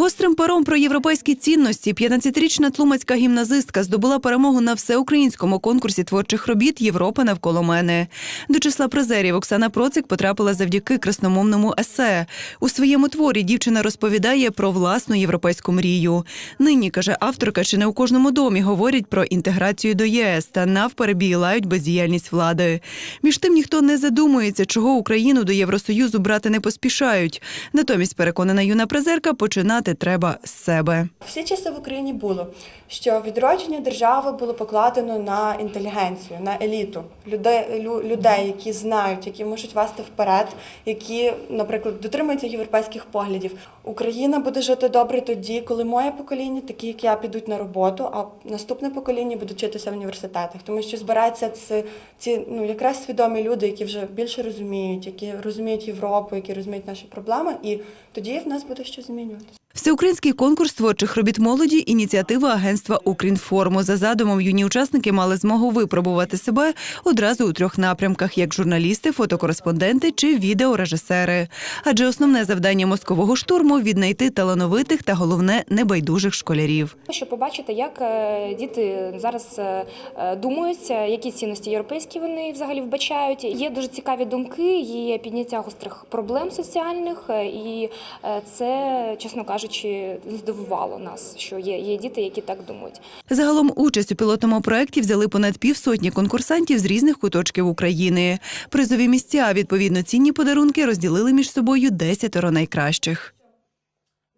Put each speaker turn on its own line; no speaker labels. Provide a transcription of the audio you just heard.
Гострим паром про європейські цінності 15-річна тлумацька гімназистка здобула перемогу на всеукраїнському конкурсі творчих робіт Європа навколо мене. До числа призерів Оксана Процик потрапила завдяки красномовному есе. У своєму творі дівчина розповідає про власну європейську мрію. Нині каже авторка, чи не у кожному домі говорять про інтеграцію до ЄС та навперебій лають бездіяльність влади. Між тим ніхто не задумується, чого Україну до Євросоюзу брати не поспішають. Натомість переконана юна призерка, починати треба з себе.
Всі часи в Україні було, що відродження держави було покладено на інтелігенцію, на еліту, людей, людей, які знають, які можуть вести вперед, які, наприклад, дотримуються європейських поглядів. Україна буде жити добре тоді, коли моє покоління, такі як я, підуть на роботу, а наступне покоління буде вчитися в університетах, тому що збираються ці, ці ну якраз свідомі люди, які вже більше розуміють, які розуміють Європу, які розуміють наші проблеми, і тоді в нас буде що змінюватися.
Всеукраїнський конкурс творчих робіт молоді ініціатива агентства Укрінформу. За задумом юні учасники мали змогу випробувати себе одразу у трьох напрямках: як журналісти, фотокореспонденти чи відеорежисери. Адже основне завдання мозкового штурму віднайти талановитих та головне небайдужих школярів.
Щоб побачити, як е, діти зараз е, е, думають, які цінності європейські вони взагалі вбачають. Є дуже цікаві думки, є підняття гострих проблем соціальних, і це, чесно кажучи, здивувало нас, що є, є діти, які так думають.
Загалом участь у пілотному проєкті взяли понад півсотні конкурсантів з різних куточків України. Призові місця, відповідно цінні подарунки розділили між собою десятеро найкращих.